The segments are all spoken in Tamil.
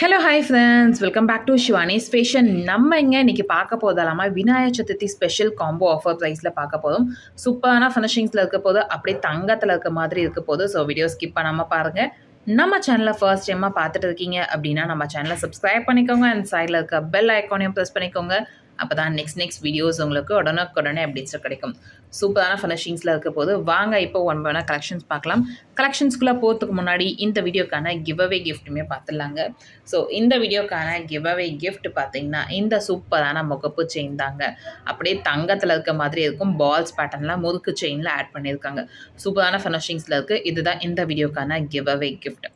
Hello hi friends welcome back to Shivani special நம்ம இங்கே இன்றைக்கி பார்க்க போதெல்லாமா Vinayagar Chaturthi special combo offer ப்ரைஸில் பார்க்க போதும் சூப்பரான ஃபினிஷிங்ஸில் இருக்க போது அப்படியே தங்கத்தில் இருக்க மாதிரி இருக்க போது ஸோ வீடியோ ஸ்கிப் பண்ணாமல் பாருங்கள் நம்ம சேனலை ஃபர்ஸ்ட் டைமாக பார்த்துட்டு இருக்கீங்க அப்படின்னா நம்ம சேனலை சப்ஸ்கிரைப் பண்ணிக்கோங்க. அண்ட் சைடில் இருக்க பெல் ஐக்கானையும் ப்ரெஸ் பண்ணிக்கோங்க. அப்போ தான் நெக்ஸ்ட் நெக்ஸ்ட் வீடியோஸ் உங்களுக்கு உடனுக்குடனே அப்டேட்ஸ் கிடைக்கும். சூப்பரான ஃபினிஷிங்ஸில் இருக்க போது வாங்க இப்போ ஒன் பை கலெக்ஷன்ஸ் பார்க்கலாம். கலெக்ஷன்ஸ்குள்ளே போகிறதுக்கு முன்னாடி இந்த வீடியோக்கான கிவ் அவே கிஃப்ட்டுமே பார்த்துடலாங்க. ஸோ இந்த வீடியோக்கான கிவ் அவே கிஃப்ட் பார்த்தீங்கன்னா இந்த சூப்பரான முகப்பு செயின் தாங்க. அப்படியே தங்கத்தில் இருக்க மாதிரி இருக்கும். பால்ஸ் பேட்டர்னில் முறுக்கு செயினில் ஆட் பண்ணியிருக்காங்க. சூப்பரான ஃபினிஷிங்ஸில் இருக்குது இதுதான் இந்த வீடியோக்கான கிவ் அவே கிஃப்ட்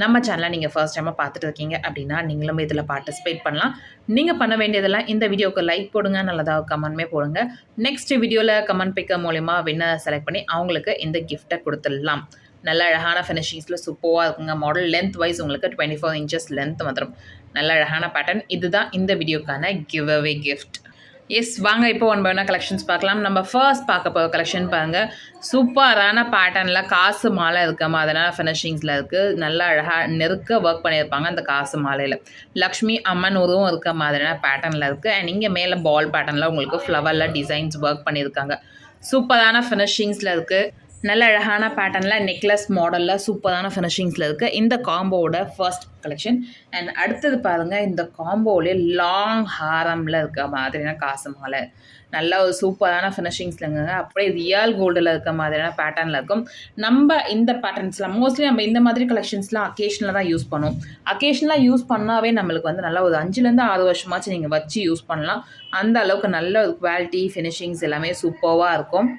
நம்ம சேனலை நீங்கள் ஃபர்ஸ்ட் டைமாக பார்த்துட்டு இருக்கீங்க அப்படின்னா நீங்களும் இதில் பார்ட்டிசிபேட் பண்ணலாம். நீங்கள் பண்ண வேண்டியதெல்லாம் இந்த வீடியோக்கு லைக் போடுங்க நல்லதாக கமெண்ட்மே போடுங்க. நெக்ஸ்ட் வீடியோவில் கமெண்ட் பிக்கர் மூலிமா வின்னர் செலக்ட் பண்ணி அவங்களுக்கு இந்த கிஃப்ட்டை கொடுத்துடலாம். நல்ல அழகான ஃபினிஷிங்ஸில் சூப்பராக இருக்குங்க. மாடல் லென்த் வைஸ் உங்களுக்கு டுவெண்ட்டி ஃபோர் இன்ச்சஸ் லென்த் வந்துடும் நல்ல அழகான பேட்டர்ன் இதுதான் இந்த வீடியோக்கான கிவ் அவே கிஃப்ட் எஸ் வாங்க இப்போ ஒன் பை ஒன்னா கலெக்ஷன்ஸ் பார்க்கலாம். நம்ம ஃபர்ஸ்ட் பார்க்க போகிற கலெக்ஷன் பாருங்கள் சூப்பரான பேட்டர்னில் காசு மாலை இருக்க மாதிரியான ஃபினிஷிங்ஸில் இருக்குது நல்லா அழகாக நெருக்க ஒர்க் பண்ணியிருப்பாங்க அந்த காசு மாலையில். லக்ஷ்மி அம்மன் உருவம் இருக்க மாதிரியான பேட்டர்னில் இருக்குது அண்ட் இங்கே மேலே பால் பேட்டர்னில் உங்களுக்கு ஃப்ளவரில் டிசைன்ஸ் ஒர்க் பண்ணியிருக்காங்க. சூப்பரான ஃபினிஷிங்ஸில் இருக்குது நல்ல அழகான பேட்டர்னில் நெக்லஸ் மாடலில் சூப்பரான ஃபினிஷிங்ஸில் இருக்குது இந்த காம்போவோட ஃபர்ஸ்ட் கலெக்ஷன் அண்ட் அடுத்தது பாருங்கள் இந்த காம்போவிலே லாங் ஹாரமில் இருக்க மாதிரியான காசு மாலை. நல்ல ஒரு சூப்பரான ஃபினிஷிங்ஸில் ஃபினிஷிங்ஸ்லங்க அப்படியே ரியல் கோல்டில் இருக்க மாதிரியான பேட்டர்னில் இருக்கும். நம்ம இந்த பேட்டர்ன்ஸ்லாம் மோஸ்ட்லி நம்ம இந்த மாதிரி கலெக்ஷன்ஸ்லாம் அக்கேஷனில் தான் யூஸ் பண்ணுவோம். அக்கேஷனலாக யூஸ் பண்ணாவே நம்மளுக்கு வந்து நல்ல ஒரு அஞ்சுலேருந்து ஆறு வருஷமாச்சும் நீங்கள் வச்சு யூஸ் பண்ணலாம். அந்த அளவுக்கு நல்ல ஒரு குவாலிட்டி ஃபினிஷிங்ஸ் எல்லாமே சூப்பராக இருக்கும்.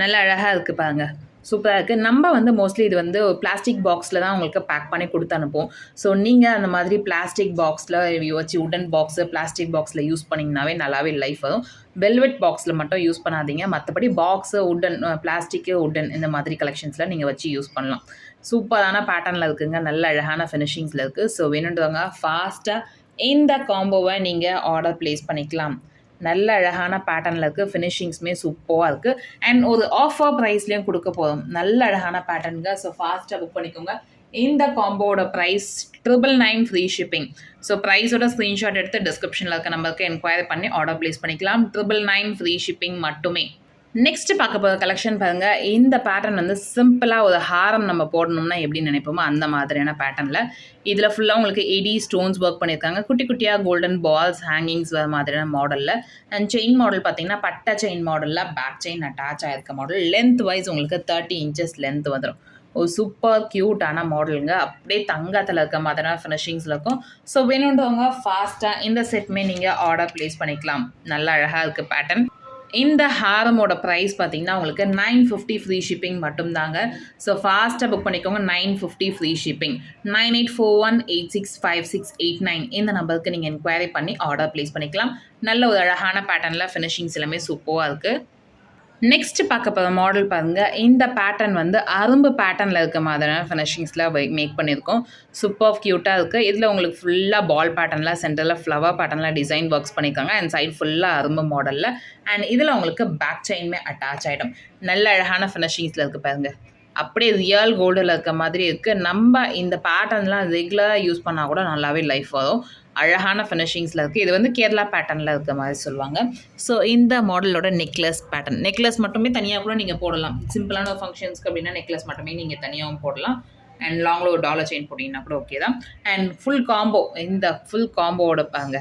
நல்லா அழகாக இருக்குது பாருங்க. சூப்பராக இருக்குது நம்ம வந்து மோஸ்ட்லி இது வந்து ஒரு பிளாஸ்டிக் பாக்ஸில் தான் உங்களுக்கு பேக் பண்ணி கொடுத்து அனுப்போம் ஸோ நீங்கள் அந்த மாதிரி பிளாஸ்டிக் பாக்ஸில் வச்சு உடன் பாக்ஸு பிளாஸ்டிக் பாக்ஸில் யூஸ் பண்ணிங்கனாவே நல்லாவே லைஃப் வரும். வெல்வெட் பாக்ஸில் மட்டும் யூஸ் பண்ணாதீங்க. மற்றபடி பாக்ஸு உடன் பிளாஸ்டிக்கு உடன் இந்த மாதிரி கலெக்ஷன்ஸில் நீங்கள் வச்சு யூஸ் பண்ணலாம். சூப்பரான பேட்டர்னில் இருக்குங்க. நல்ல அழகான ஃபினிஷிங்ஸில் இருக்குது ஸோ வேணுன்றவங்க ஃபாஸ்ட்டாக இந்த காம்போவை நீங்கள் ஆர்டர் ப்ளேஸ் பண்ணிக்கலாம். நல்ல அழகான பேட்டர்னில் இருக்குது ஃபினிஷிங்ஸுமே சூப்பராக இருக்குது அண்ட் ஒரு ஆஃபர் ப்ரைஸ்லேயும் கொடுக்க போதும் நல்ல அழகான பேட்டர்னுங்க ஸோ ஃபாஸ்ட்டாக புக் பண்ணிக்கோங்க. இந்த காம்போட price triple nine free shipping so ப்ரைஸோட screenshot எடுத்து டிஸ்கிரிப்ஷனில் இருக்க நம்பருக்கு என்கொயரி பண்ணி ஆர்டர் ப்ளேஸ் பண்ணிக்கலாம். ட்ரிபிள் நைன் ஃப்ரீ ஷிப்பிங் மட்டுமே. நெக்ஸ்ட் பார்க்க போகிற கலெக்ஷன் பாருங்கள் இந்த பேட்டர்ன் வந்து சிம்பிளாக ஒரு ஹாரம் நம்ம போடணும்னா எப்படி நினைப்போமோ அந்த மாதிரியான பேட்டர்னில் இதில் ஃபுல்லாக உங்களுக்கு எடி ஸ்டோன்ஸ் ஒர்க் பண்ணியிருக்காங்க. குட்டி குட்டியாக கோல்டன் பால்ஸ் ஹேங்கிங்ஸ் வர மாதிரியான மாடலில் அண்ட் செயின் மாடல் பார்த்தீங்கன்னா பட்டை செயின் மாடலில் பேக் செயின் அட்டாச் ஆகிருக்க மாடல் லென்த் வைஸ் உங்களுக்கு தேர்ட்டி இன்ச்சஸ் லென்த் வந்துடும் ஒரு சூப்பர் க்யூட்டான மாடலுங்க அப்படியே தங்கத்தில் இருக்க மாதிரியான ஃபினிஷிங்ஸில் இருக்கும். ஸோ வேணுன்றவங்க ஃபாஸ்ட்டாக இந்த செட்மே நீங்கள் ஆர்டர் ப்ளேஸ் பண்ணிக்கலாம். நல்லா அழகாக இருக்குது பேட்டர்ன் இந்த ஹாரமோட ப்ரைஸ் பார்த்தீங்கன்னா உங்களுக்கு நைன் ஃபிஃப்டி ஃப்ரீ ஷிப்பிங் மட்டும்தாங்க. ஸோ ஃபாஸ்ட்டாக புக் பண்ணிக்கோங்க nine fifty free shipping nine eight four one eight six five six eight nine இந்த நம்பருக்கு நீங்கள் என்கொயரி பண்ணி ஆர்டர் ப்ளேஸ் பண்ணிக்கலாம். நல்ல ஒரு அழகான பேட்டர்னில் ஃபினிஷிங்ஸ் எல்லாமே சூப்பராக இருக்குது நெக்ஸ்ட் பார்க்க போகிற மாடல் பாருங்கள் இந்த பேட்டர்ன் வந்து அரும்பு பேட்டர்னில் இருக்க மாதிரியான ஃபினிஷிங்ஸில் மேக் பண்ணியிருக்கோம். சூப்பர் க்யூட்டாக இருக்குது இதில் உங்களுக்கு ஃபுல்லாக பால் பேட்டர்னில் சென்டரில் ஃப்ளவர் பேட்டர்னில் டிசைன் ஒர்க்ஸ் பண்ணியிருக்காங்க. அண்ட் சைட் ஃபுல்லாக அரும்பு மாடலில் அண்ட் இதில் உங்களுக்கு பேக் செயின்மே அட்டாச் ஆகிடும் நல்ல அழகான ஃபினிஷிங்ஸில் இருக்குது பாருங்கள் அப்படியே ரியல் கோல்டில் இருக்க மாதிரி இருக்குது நம்ம இந்த பேட்டர்ன்லாம் ரெகுலராக யூஸ் பண்ணால் கூட நல்லாவே லைஃப் வரும். அழகான ஃபினிஷிங்ஸில் இருக்குது இது வந்து கேரளா பேட்டர்னில் இருக்க மாதிரி சொல்லுவாங்க. ஸோ இந்த மாடலோட நெக்லஸ் பேட்டர்ன் நெக்லஸ் மட்டுமே தனியாக கூட நீங்கள் போடலாம். சிம்பிளான ஃபங்க்ஷன்ஸ்க்கு அப்படின்னா நெக்லஸ் மட்டுமே நீங்கள் தனியாகவும் போடலாம். அண்ட் லாங்கில் ஒரு டாலர் செயின் போட்டிங்கன்னா கூட ஓகே தான். அண்ட் ஃபுல் காம்போ இந்த ஃபுல் காம்போவோட பாருங்க.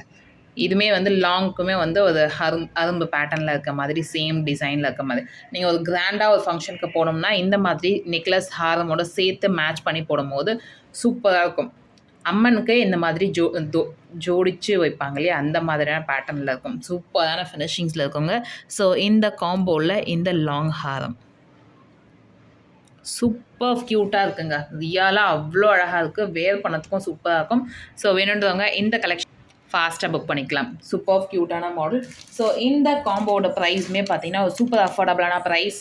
இதுவுமே வந்து லாங்குக்குமே வந்து ஒரு அரும் அரும்பு பேட்டர்னில் இருக்க மாதிரி சேம் டிசைனில் இருக்க மாதிரி. நீங்கள் ஒரு கிராண்டாக ஒரு ஃபங்க்ஷனுக்கு போனோம்னா இந்த மாதிரி நெக்லஸ் ஹாரமோட சேர்த்து மேட்ச் பண்ணி போடும்போது சூப்பராக இருக்கும். அம்மனுக்கு இந்த மாதிரி ஜோ ஜோடிச்சு வைப்பாங்க இல்லையா? அந்த மாதிரியான பேட்டர்னில் இருக்கும். சூப்பரான ஃபினிஷிங்ஸில் இருக்குங்க ஸோ இந்த காம்போவில் இந்த லாங் ஹாரம். சூப்பர் க்யூட்டாக இருக்குங்க. ரியாலாக அவ்வளோ அழகாக இருக்குது வேர் பண்ணதுக்கும் சூப்பராக இருக்கும். ஸோ வேணுன்றவங்க இந்த கலெக்ஷன் ஃபாஸ்ட்டாக புக் பண்ணிக்கலாம். சூப்பர் க்யூட்டான மாடல் ஸோ இந்த காம்போட ப்ரைஸுமே பார்த்தீங்கன்னா ஒரு super அஃபோர்டபுளான price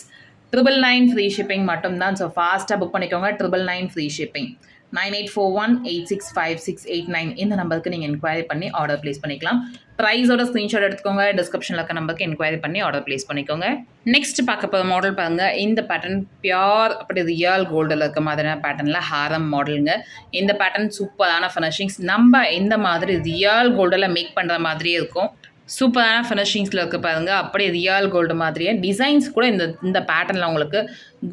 triple nine free shipping மட்டும்தான். ஸோ ஃபாஸ்ட்டாக புக் பண்ணிக்கோங்க. Triple nine free shipping nine eight four one eight six five six eight nine இந்த நம்பருக்கு நீங்கள் என்கொயரி பண்ணி ஆர்டர் ப்ளேஸ் பண்ணிக்கலாம். ப்ரைஸோட ஸ்க்ரீன்ஷாட் எடுத்துக்கோங்க. டிஸ்கிரிப்ஷனில் இருக்க நம்பருக்கு என்கொயரி பண்ணி ஆர்டர் ப்ளேஸ் பண்ணிக்கோங்க. நெக்ஸ்ட் பார்க்க போகிற மாடல் பாருங்க. இந்த பேட்டர்ன் பியோர் அப்படி ரியல் கோல்டில் இருக்க மாதிரியான பேட்டர்னில் ஹாரம் மாடலுங்க இந்த பேட்டர்ன் சூப்பரான ஃபினிஷிங்ஸ் நம்ம இந்த மாதிரி ரியல் கோல்டில் மேக் பண்ணுற மாதிரியே இருக்கும். சூப்பரான ஃபினிஷிங்ஸில் இருக்க பாருங்க. அப்படியே ரியல் கோல்டு மாதிரியே. டிசைன்ஸ் கூட இந்த இந்த பேட்டர்னில் உங்களுக்கு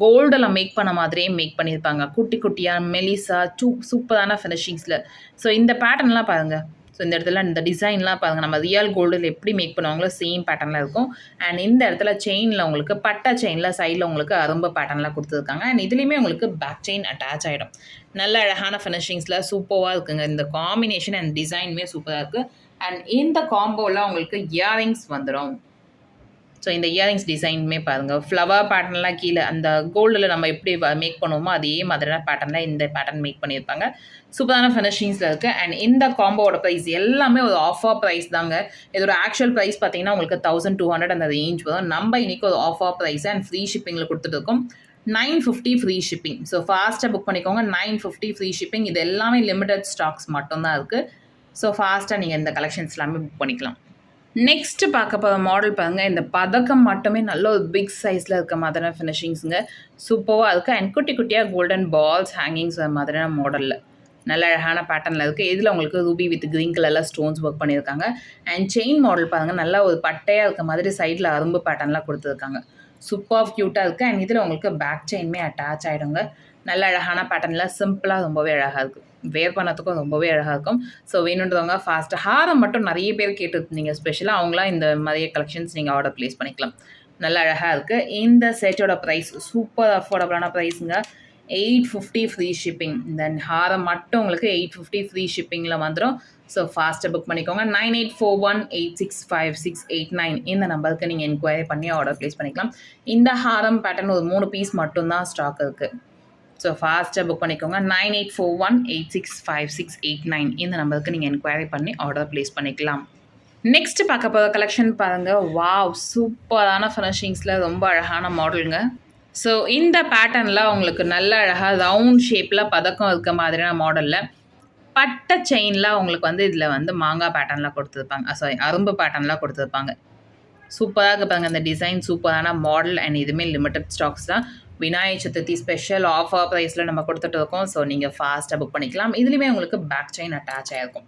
கோல்டில் மேக் பண்ண மாதிரியே மேக் பண்ணியிருப்பாங்க. குட்டி குட்டியாக மெலிசா சூ சூப்பரான ஃபினிஷிங்ஸில் ஸோ இந்த பேட்டர்ன்லாம் பாருங்கள் ஸோ இந்த இடத்துல இந்த டிசைன்லாம் பாருங்கள் நம்ம ரியல் கோல்டில் எப்படி மேக் பண்ணுவாங்களோ சேம் பேட்டர்னில் இருக்கும். அண்ட் இந்த இடத்துல செயினில் உங்களுக்கு பட்டை செயினில் சைடில் உங்களுக்கு அரும்பு பேட்டர்னில் கொடுத்துருக்காங்க. அண்ட் இதுலேயுமே உங்களுக்கு பேக் செயின் அட்டாச் ஆகிடும் நல்ல அழகான ஃபினிஷிங்ஸில் சூப்பராக இருக்குங்க. இந்த காம்பினேஷன் அண்ட் டிசைனுமே சூப்பராக இருக்குது அண்ட் இந்த காம்போவில் உங்களுக்கு இயரிங்ஸ் வந்துடும் ஸோ இந்த இயரிங்ஸ் டிசைனுமே பாருங்கள் ஃப்ளவர் பேட்டர்ன்லாம் கீழே அந்த கோல்டில் நம்ம எப்படி மேக் பண்ணுவோமோ அதே மாதிரியான பேட்டர்னில் இந்த பேட்டர்ன் மேக் பண்ணியிருப்பாங்க. சூப்பரான ஃபினிஷிங்ஸில் இருக்குது அண்ட் இந்த காம்போவோட ப்ரைஸ் எல்லாமே ஒரு ஆஃபர் ப்ரைஸ் தாங்க. இதோட ஆக்சுவல் ப்ரைஸ் பார்த்தீங்கன்னா உங்களுக்கு தௌசண்ட் டூ ஹண்ட்ரட் அந்த ரேஞ்ச் வரும். நம்ம இன்றைக்கி ஒரு ஆஃபர் ப்ரைஸ் அண்ட் ஃப்ரீ ஷிப்பிங்கில் கொடுத்துட்ருக்கோம் nine fifty free shipping so ஃபாஸ்ட்டாக புக் பண்ணிக்கோங்க. நைன் ஃபிஃப்டி ஃப்ரீ ஷிப்பிங் இது எல்லாமே லிமிடெட் ஸ்டாக்ஸ் மட்டும்தான் இருக்குது ஸோ ஃபாஸ்ட்டாக நீங்கள் இந்த கலெக்ஷன்ஸ் எல்லாமே புக் பண்ணிக்கலாம். நெக்ஸ்ட்டு பார்க்க போகிற மாடல் பாருங்கள் இந்த பதக்கம் மட்டுமே நல்ல ஒரு பிக் சைஸில் இருக்க மாதிரியான ஃபினிஷிங்ஸுங்க சூப்பராக இருக்குது அண்ட் குட்டி குட்டியாக கோல்டன் பால்ஸ் ஹேங்கிங்ஸ் அந்த மாதிரியான மாடலில் நல்ல அழகான பேட்டர்னில் இருக்குது இதில் உங்களுக்கு ரூபி வித் க்ரீன் கலரில் ஸ்டோன்ஸ் ஒர்க் பண்ணியிருக்காங்க. அண்ட் செயின் மாடல் பாருங்கள் நல்லா ஒரு பட்டையாக இருக்க மாதிரி சைடில் அரும்பு பேட்டர்ன்லாம் கொடுத்துருக்காங்க. சூப்பர் க்யூட்டாக இருக்குது அண்ட் இதில் உங்களுக்கு பேக் செயின்மே அட்டாச் ஆகிடுங்க நல்ல அழகான பேட்டர்னில் சிம்பிளாக ரொம்பவே அழகாக இருக்கும் வேர் பண்ணத்துக்கும் ரொம்பவே அழகாக இருக்கும் ஸோ வேணுன்றவங்க ஃபாஸ்ட் ஹாரம் மட்டும் நிறைய பேர் கேட்டுருந்தீங்க. ஸ்பெஷலாக அவங்களாம் இந்த மாதிரி கலெக்ஷன்ஸ் நீங்கள் ஆர்டர் ப்ளேஸ் பண்ணிக்கலாம். நல்ல அழகாக இருக்குது இந்த செட்டோட ப்ரைஸ் சூப்பர் அஃபோர்டபுளான ப்ரைஸுங்க eight fifty free shipping then ஹாரம் மட்டும் உங்களுக்கு எயிட் ஃபிஃப்டி ஃப்ரீ ஷிப்பிங்கில் வந்துடும் ஸோ ஃபாஸ்ட்டாக புக் பண்ணிக்கோங்க. Nine eight four one eight six five six eight nine இந்த நம்பருக்கு நீங்கள் என்கொயரி பண்ணி ஆர்டர் ப்ளேஸ் பண்ணிக்கலாம். இந்த ஹாரம் பேட்டர்ன் ஒரு மூணு பீஸ் மட்டும்தான் ஸ்டாக் இருக்குது ஸோ ஃபாஸ்ட்டாக புக் பண்ணிக்கோங்க. Nine eight four one eight six five six eight nine இந்த நம்பருக்கு நீங்கள் என்கொயரி பண்ணி ஆர்டர் ப்ளேஸ் பண்ணிக்கலாம். நெக்ஸ்ட் பார்க்க போகிற கலெக்ஷன் பாருங்கள் வாவ் சூப்பரான ஃபினிஷிங்ஸில் ரொம்ப அழகான மாடலுங்க ஸோ இந்த பேட்டர்னில் உங்களுக்கு நல்ல அழகாக ரவுண்ட் ஷேப்பில் பதக்கம் இருக்க மாதிரியான மாடலில் பட்டை செயினில் உங்களுக்கு வந்து இதில் வந்து மாங்காய் பேட்டர்னில் கொடுத்துருப்பாங்க. சாரி ah, அரும்பு பேட்டர்னில் கொடுத்துருப்பாங்க. சூப்பராக இருக்க பாருங்கள் அந்த டிசைன் சூப்பரான மாடல் அண்ட் இதுவுமே லிமிட்டட் ஸ்டாக்ஸ் தான். விநாயக சதுர்த்தி ஸ்பெஷல் ஆஃபர் ப்ரைஸில் நம்ம கொடுத்துட்டு இருக்கோம். ஸோ நீங்கள் ஃபாஸ்ட்டாக புக் பண்ணிக்கலாம். இதுலேயுமே உங்களுக்கு பேக் செயின் அட்டாச் ஆகிருக்கும்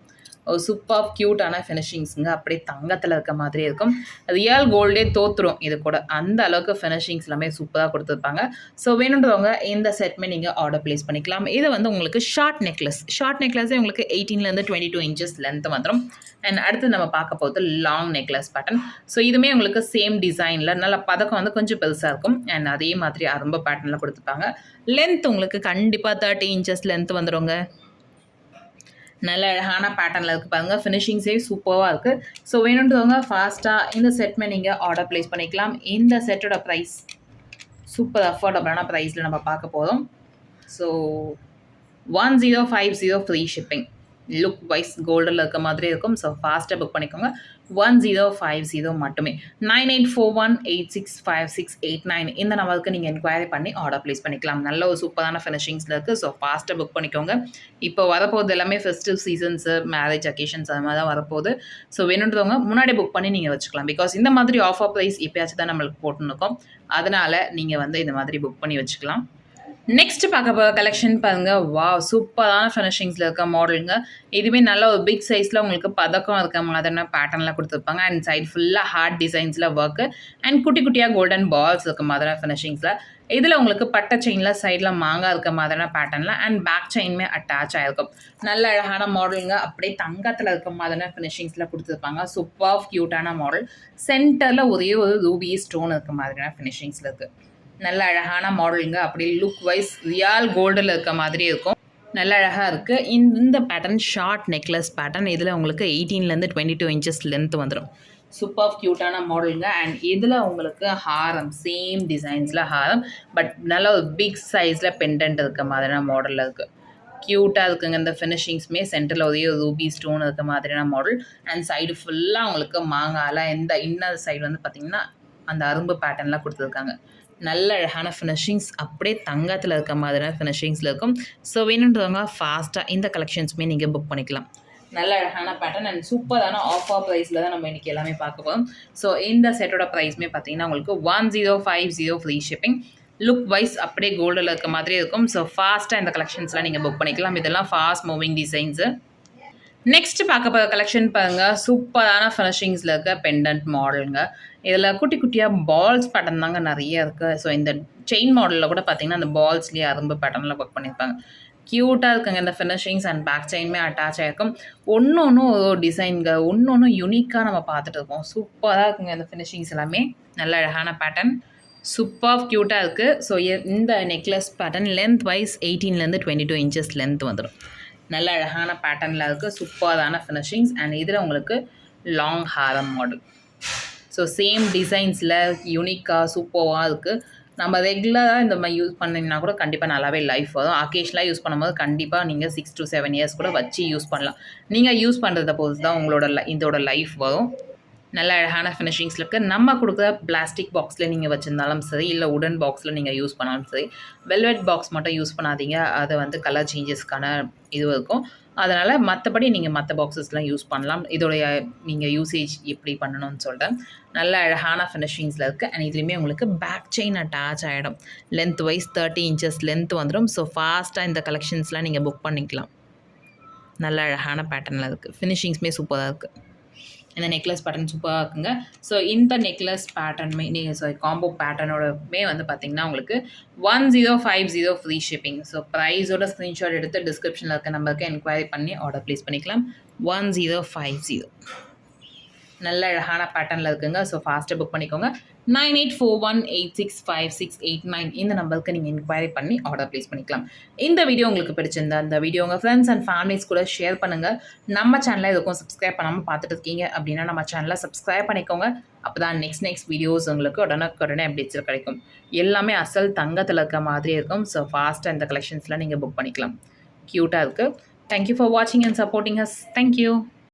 சூப்பர் க்யூட்டான ஃபினிஷிங்ஸுங்க அப்படியே தங்கத்தில் இருக்க மாதிரி இருக்கும். ரியல் கோல்டே தோத்துரும் இது கூட. அந்த அளவுக்கு ஃபினிஷிங்ஸ் எல்லாமே சூப்பராக கொடுத்துருப்பாங்க. ஸோ வேணுன்றவங்க இந்த செட்மே நீங்கள் ஆர்டர் ப்ளேஸ் பண்ணிக்கலாம். இது வந்து உங்களுக்கு ஷார்ட் நெக்லஸ் ஷார்ட் நெக்லஸே உங்களுக்கு எயிட்டீன்லேருந்து டுவெண்ட்டி டூ இன்ச்சஸ் லென்த் வந்துடும் அண்ட் அடுத்து நம்ம பார்க்க போகிறது லாங் நெக்லஸ் பேட்டர்ன் ஸோ இதுவுமே உங்களுக்கு சேம் டிசைனில் நல்ல பதக்கம் வந்து கொஞ்சம் பெருசாக இருக்கும். அண்ட் அதே மாதிரி அரும்ப பேட்டர்னில் கொடுத்துருப்பாங்க. லென்த் உங்களுக்கு கண்டிப்பாக தேர்ட்டி இன்ச்சஸ் லென்த் வந்துடுங்க நல்ல அழகான பேட்டர்னில் இருக்குது பாருங்கள் ஃபினிஷிங்ஸே சூப்பராக இருக்குது ஸோ வேணுன்றவங்க ஃபாஸ்ட்டாக இந்த செட்மே நீங்கள் ஆர்டர் ப்ளேஸ் பண்ணிக்கலாம். இந்த செட்டோட ப்ரைஸ் சூப்பர் அஃபோர்டபுளான ப்ரைஸில் நம்ம பார்க்க போகிறோம் so one zero five zero free shipping look wise கோல்டில் இருக்க மாதிரி இருக்கும். ஸோ ஃபாஸ்ட்டாக புக் பண்ணிக்கோங்க. ஒன் ஜீரோ ஃபைவ் ஜீரோ மட்டுமே. Nine eight four one eight six five six eight nine இந்த நம்பருக்கு நீங்கள் என்கொயரி பண்ணி ஆர்டர் ப்ளேஸ் பண்ணிக்கலாம். நல்ல ஒரு சூப்பரான ஃபினிஷிங்ஸில் இருக்குது ஸோ ஃபாஸ்ட்டாக புக் பண்ணிக்கோங்க. இப்போ வரப்போகுது எல்லாமே ஃபெஸ்டிவ் சீசன்ஸு மேரேஜ் அக்கேஷன்ஸ் அது மாதிரி தான் வரப்போகுது. ஸோ வேணுன்றவங்க முன்னாடி புக் பண்ணி நீங்கள் வச்சுக்கலாம். பிகாஸ் இந்த மாதிரி ஆஃபர் ப்ரைஸ் எப்பயாச்சும் தான் நம்மளுக்கு போட்டுன்னு இருக்கோம். அதனால் நீங்கள் வந்து இந்த மாதிரி புக் பண்ணி வச்சுக்கலாம். நெக்ஸ்ட் பார்க்க போகிற கலெக்ஷன் பாருங்கள் வா சூப்பரான ஃபினிஷிங்ஸில் இருக்க மாடலுங்க இதுவே நல்ல ஒரு பிக் சைஸில் உங்களுக்கு பதக்கம் இருக்க மாதிரியான பேட்டர்னில் கொடுத்துருப்பாங்க. அண்ட் சைட் ஃபுல்லாக ஹார்ட் டிசைன்ஸில் ஒர்க்கு அண்ட் குட்டி குட்டியாக கோல்டன் பால்ஸ் இருக்க மாதிரியான ஃபினிஷிங்ஸில் இதில் உங்களுக்கு பட்டை செயினில் சைடில் மாங்காய் இருக்க மாதிரியான பேட்டர்னில் அண்ட் பேக் செயினுமே அட்டாச் ஆகிருக்கும் நல்ல அழகான மாடலுங்க அப்படியே தங்கத்தில் இருக்க மாதிரியான ஃபினிஷிங்ஸில் கொடுத்துருப்பாங்க. சூப்பர் க்யூட்டான மாடல் சென்டரில் ஒரே ஒரு ரூபி ஸ்டோன் இருக்க மாதிரியான ஃபினிஷிங்ஸில் இருக்குது நல்ல அழகான மாடலுங்க அப்படி லுக் வைஸ் ரியால் கோல்டில் இருக்க மாதிரி இருக்கும். நல்ல அழகாக இருக்குது இந்த பேட்டர்ன் ஷார்ட் நெக்லஸ் பேட்டர்ன் இதில் உங்களுக்கு எயிட்டீன்லேருந்து டுவெண்ட்டி டூ இன்ச்சஸ் லென்த் வந்துடும் சூப்பர் க்யூட்டான மாடலுங்க அண்ட் இதில் உங்களுக்கு ஹாரம் சேம் டிசைன்ஸில் ஹாரம். பட் நல்ல ஒரு பிக் சைஸில் பெண்டன்ட் இருக்க மாதிரியான மாடலில் இருக்குது க்யூட்டாக இருக்குங்க இந்த ஃபினிஷிங்ஸுமே சென்டரில் ஒரே ஒரு ரூபி ஸ்டோன் இருக்க மாதிரியான மாடல் அண்ட் சைடு ஃபுல்லாக உங்களுக்கு மாங்காயில் இந்த இன்னர் சைடு வந்து பார்த்திங்கன்னா அந்த அரும்பு பேட்டர்ன்லாம் கொடுத்துருக்காங்க. நல்ல அழகான ஃபினிஷிங்ஸ் அப்படியே தங்கத்தில் இருக்க மாதிரியான ஃபினிஷிங்ஸில் இருக்கும். ஸோ வேணுன்றவங்க ஃபாஸ்ட்டாக இந்த கலெக்ஷன்ஸுமே நீங்கள் புக் பண்ணிக்கலாம். நல்ல அழகான பேட்டர்ன் அண்ட் சூப்பரான ஆஃபர் ப்ரைஸில் தான் நம்ம இன்றைக்கி எல்லாமே பார்க்க போகிறோம் ஸோ இந்த செட்டோட ப்ரைஸ்மே பார்த்தீங்கன்னா உங்களுக்கு one zero five zero free shipping look wise அப்படியே கோல்டில் இருக்க மாதிரி இருக்கும். ஸோ ஃபாஸ்ட்டாக இந்த கலெக்ஷன்ஸ்லாம் நீங்கள் புக் பண்ணிக்கலாம். இதெல்லாம் ஃபாஸ்ட் மூவிங் டிசைன்ஸு நெக்ஸ்ட் பார்க்க போகிற கலெக்ஷன் பாருங்கள் சூப்பரான ஃபினிஷிங்ஸில் இருக்க பெண்டன்ட் மாடலுங்க இதில் குட்டி குட்டியாக பால்ஸ் பட்டன் தாங்க நிறைய இருக்குது ஸோ இந்த செயின் மாடலில் கூட பார்த்தீங்கன்னா அந்த பால்ஸ்லேயே அரும்பு பேட்டர்னில் ஒர்க் பண்ணியிருப்பாங்க க்யூட்டாக இருக்குங்க இந்த ஃபினிஷிங்ஸ் அண்ட் பேக் செயின்மே அட்டாச் ஆகிருக்கும் ஒன்று ஒன்றும் ஒரு டிசைனுங்க ஒன்று ஒன்றும் யூனிக்காக நம்ம பார்த்துட்டு இருக்கோம். சூப்பராக இருக்குங்க இந்த ஃபினிஷிங்ஸ் எல்லாமே. நல்ல அழகான பேட்டர்ன் சூப்பர் க்யூட்டாக இருக்குது ஸோ இந்த நெக்லஸ் பேட்டர்ன் லென்த் வைஸ் எயிட்டீன்லேருந்து டுவெண்ட்டி டூ இன்ச்சஸ் லென்த் வந்துடும் நல்ல அழகான பேட்டர்னில் இருக்குது சூப்பரான ஃபினிஷிங்ஸ் அண்ட் இதில் உங்களுக்கு லாங் ஹாரம் மாடல் ஸோ சேம் டிசைன்ஸில் யூனிக்காக சூப்பராக இருக்குது நம்ம ரெகுலராக இந்த மாதிரி யூஸ் பண்ணிங்கன்னா கூட கண்டிப்பாக நல்லாவே லைஃப் வரும். அக்கேஷனலாக யூஸ் பண்ணும்போது கண்டிப்பாக நீங்கள் சிக்ஸ் டு செவன் இயர்ஸ் கூட வச்சு யூஸ் பண்ணலாம். நீங்கள் யூஸ் பண்ணுறத பொறுத்து தான் உங்களோட இதோட லைஃப் வரும். நல்ல அழகான ஃபினிஷிங்ஸில் இருக்குது நம்ம கொடுக்குற பிளாஸ்டிக் பாக்ஸில் நீங்கள் வச்சுருந்தாலும் சரி இல்லை உடன் பாக்ஸில் நீங்கள் யூஸ் பண்ணாலும் சரி வெல்வெட் பாக்ஸ் மட்டும் யூஸ் பண்ணாதீங்க. அது வந்து கலர் சேஞ்சஸ்க்கான இது இருக்கும். அதனால் மற்றபடி நீங்கள் மற்ற பாக்ஸஸ்லாம் யூஸ் பண்ணலாம். இதோடைய நீங்கள் யூசேஜ் எப்படி பண்ணணும்னு சொல்கிறேன் நல்ல அழகான ஃபினிஷிங்ஸில் இருக்குது அண்ட் இதுலேயுமே உங்களுக்கு பேக் செயின் அட்டாச் ஆகிடும் length wise thirty inches length வந்துடும் ஸோ ஃபாஸ்ட்டாக இந்த கலெக்ஷன்ஸ்லாம் நீங்கள் புக் பண்ணிக்கலாம். நல்ல அழகான பேட்டர்னில் இருக்குது ஃபினிஷிங்ஸுமே சூப்பராக இருக்குது இந்த நெக்லஸ் பேட்டர்ன் சூப்பராக இருக்குங்க. ஸோ இந்த நெக்லஸ் பேட்டர்னுமே நீங்கள் சாரி காம்போ பேட்டர்னோடமே வந்து பார்த்திங்கன்னா உங்களுக்கு one zero five zero free shipping so ப்ரைஸோட screenshot எடுத்து டிஸ்கிரிப்ஷனில் இருக்க நம்பருக்கு என்கொயரி பண்ணி ஆர்டர் ப்ளேஸ் பண்ணிக்கலாம். ஒன் ஜீரோ ஃபைவ் ஜீரோ நல்ல அழகான பேட்டர்னில் இருக்குங்க. ஸோ ஃபாஸ்ட்டாக புக் பண்ணிக்கோங்க. Nine eight four one eight six five six eight nine இந்த நம்பருக்கு நீங்கள் இன்கொயரி பண்ணி ஆர்டர் ப்ளேஸ் பண்ணிக்கலாம். இந்த வீடியோ உங்களுக்கு பிடிச்சிருந்தா இந்த வீடியோ உங்கள் ஃப்ரெண்ட்ஸ் அண்ட் ஃபேமிலிஸ் கூட ஷேர் பண்ணுங்கள் நம்ம சேனலை எதுக்கும் சப்ஸ்கிரைப் பண்ணாமல் பார்த்துட்டு இருக்கீங்க அப்படின்னா நம்ம சேனலை சப்ஸ்கிரைப் பண்ணிக்கோங்க. அப்போ தான் நெக்ஸ்ட் நெக்ஸ்ட் வீடியோஸ் உங்களுக்கு உடனுக்குடனே அப்டேட்ஸில் கிடைக்கும். எல்லாமே அசல் தங்கத்தில் இருக்க மாதிரி இருக்கும். ஸோ ஃபாஸ்ட்டாக இந்த கலெக்ஷன்ஸ்லாம் நீங்கள் புக் பண்ணிக்கலாம். க்யூட்டாக இருக்குது தேங்க்யூ ஃபார் வாட்சிங் and supporting us thank you